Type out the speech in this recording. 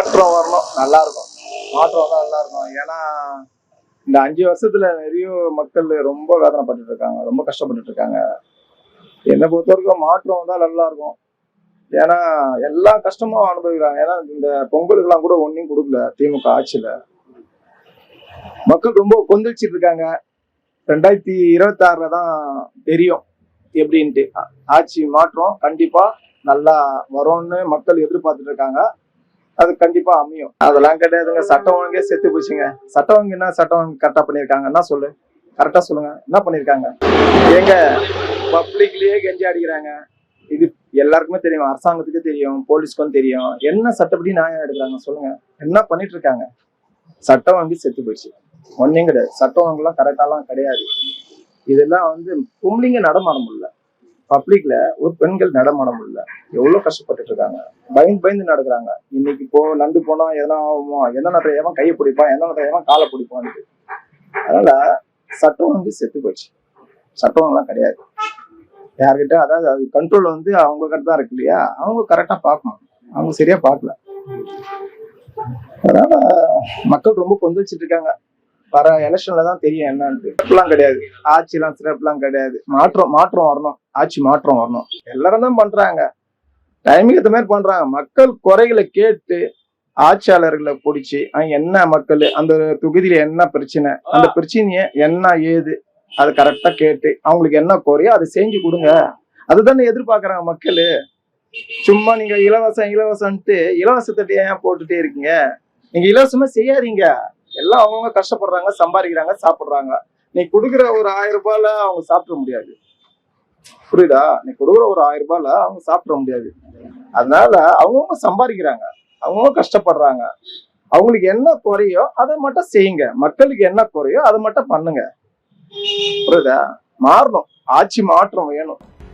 மாற்றம் வரணும். நல்லா இருக்கும் மாற்றம் வந்தா நல்லா இருக்கும் ஏன்னா இந்த அஞ்சு வருஷத்துல நிறைய மக்கள் ரொம்ப வேதனைப்பட்டு இருக்காங்க ரொம்ப கஷ்டப்பட்டு இருக்காங்க என்னை பொறுத்த வரைக்கும் மாற்றம் வந்தா நல்லா இருக்கும் ஏன்னா எல்லா கஷ்டமும் அனுபவிக்கிறாங்க. ஏன்னா இந்த பொங்கலுக்கெல்லாம் கூட ஒன்றையும் கொடுக்கல திமுக ஆட்சியில. மக்கள் ரொம்ப கொந்தளிச்சிட்டு இருக்காங்க ரெண்டாயிரத்தி இருபத்தி ஆறுல தான் தெரியும் எப்படின்ட்டு. ஆட்சி மாற்றம் கண்டிப்பா நல்லா வரும்னு மக்கள் எதிர்பார்த்துட்டு இருக்காங்க அது கண்டிப்பா அமையும். அதெல்லாம் கிடையாதுங்க. சட்டம் ஒழுங்கே செத்து போச்சுங்க. சட்டம் ஒழுங்கு என்ன? சட்டம் ஒழுங்கு கரெக்டா பண்ணிருக்காங்க என்ன சொல்லு. கரெக்டா சொல்லுங்க. என்ன பண்ணியிருக்காங்க? எங்க பப்ளிக்லயே கெஞ்சி அடிக்கிறாங்க. இது எல்லாருக்குமே தெரியும். அரசாங்கத்துக்கு தெரியும். போலீஸ்க்கும் தெரியும். என்ன சட்டப்படி நியாயம் எடுக்கிறாங்க சொல்லுங்க. என்ன பண்ணிட்டு இருக்காங்க சட்டம் வாங்கி செத்து போயிடுச்சு ஒன்றையும் கிடையாது. சட்டம் வாங்கலாம் கரெக்டாலாம் கிடையாது. இதெல்லாம் வந்து பொம்பளைங்க நடமாட முடியல. பப்ளிக்ல ஒரு பெண்கள் நடமாட முடியல எவ்வளவு கஷ்டப்பட்டுட்டு இருக்காங்க. பயந்து பயந்து நடக்கிறாங்க. இன்னைக்கு போ நந்து போனா எதனா ஆகுமோ? எந்த நேரத்துல எவன் கையை பிடிப்பான்? எந்த நேரத்துல எவன் காலை பிடிப்பான்ட்டு அதனால சட்டம் வந்து செத்து போச்சு. சட்டம்லாம் கிடையாது. யார்கிட்ட அதாவது அது கண்ட்ரோல் வந்து அவங்க கிட்ட தான் இருக்கு இல்லையா? அவங்க கரெக்டா பார்க்கணும். அவங்க சரியா பார்க்கல. அதனால மக்கள் ரொம்ப கொந்தளிச்சிட்டு இருக்காங்க. வர எலெக்ஷன்ல தான் தெரியும் என்னன்ட்டு. சிறப்புலாம் கிடையாது. ஆட்சிலாம் சிறப்புலாம் கிடையாது. மாற்றம் மாற்றம் வரணும். ஆட்சி மாற்றம் வரணும். எல்லாரும் தான் பண்றாங்க. டைமுக்கு ஏற்ற மாதிரி பண்றாங்க. மக்கள் குறைகளை கேட்டு ஆட்சியாளர்களை பிடிச்சி என்ன மக்கள் அந்த தொகுதியில என்ன பிரச்சனை அந்த பிரச்சனைய என்ன ஏது அதை கரெக்டா கேட்டு அவங்களுக்கு என்ன குறையோ அதை செஞ்சு கொடுங்க. அதுதானே எதிர்பார்க்கறாங்க மக்கள். சும்மா நீங்க இலவசம் இலவசம்ட்டு இலவசத்தை ஏன் போட்டுட்டே இருக்கீங்க? நீங்க இலவசமா செய்யாதீங்க. எல்லாம் அவங்கவுங்க கஷ்டப்படுறாங்க சம்பாதிக்கிறாங்க சாப்பிடுறாங்க. நீ கொடுக்குற ஒரு ஆயிரம் ரூபாயில அவங்க சாப்பிட முடியாது. புரியுதா? நீ கொடுக்குற ஒரு ஆயிரம் ரூபாயில அவங்க சாப்பிட முடியாது. அதனால அவங்கவுங்க சம்பாதிக்கிறாங்க. அவங்கவுங்க கஷ்டப்படுறாங்க. அவங்களுக்கு என்ன குறையோ அதை மட்டும் செய்யுங்க. மக்களுக்கு என்ன குறையோ அதை மட்டும் பண்ணுங்க. புரியுதா? மாறணும். ஆட்சி மாற்றம் வேணும்.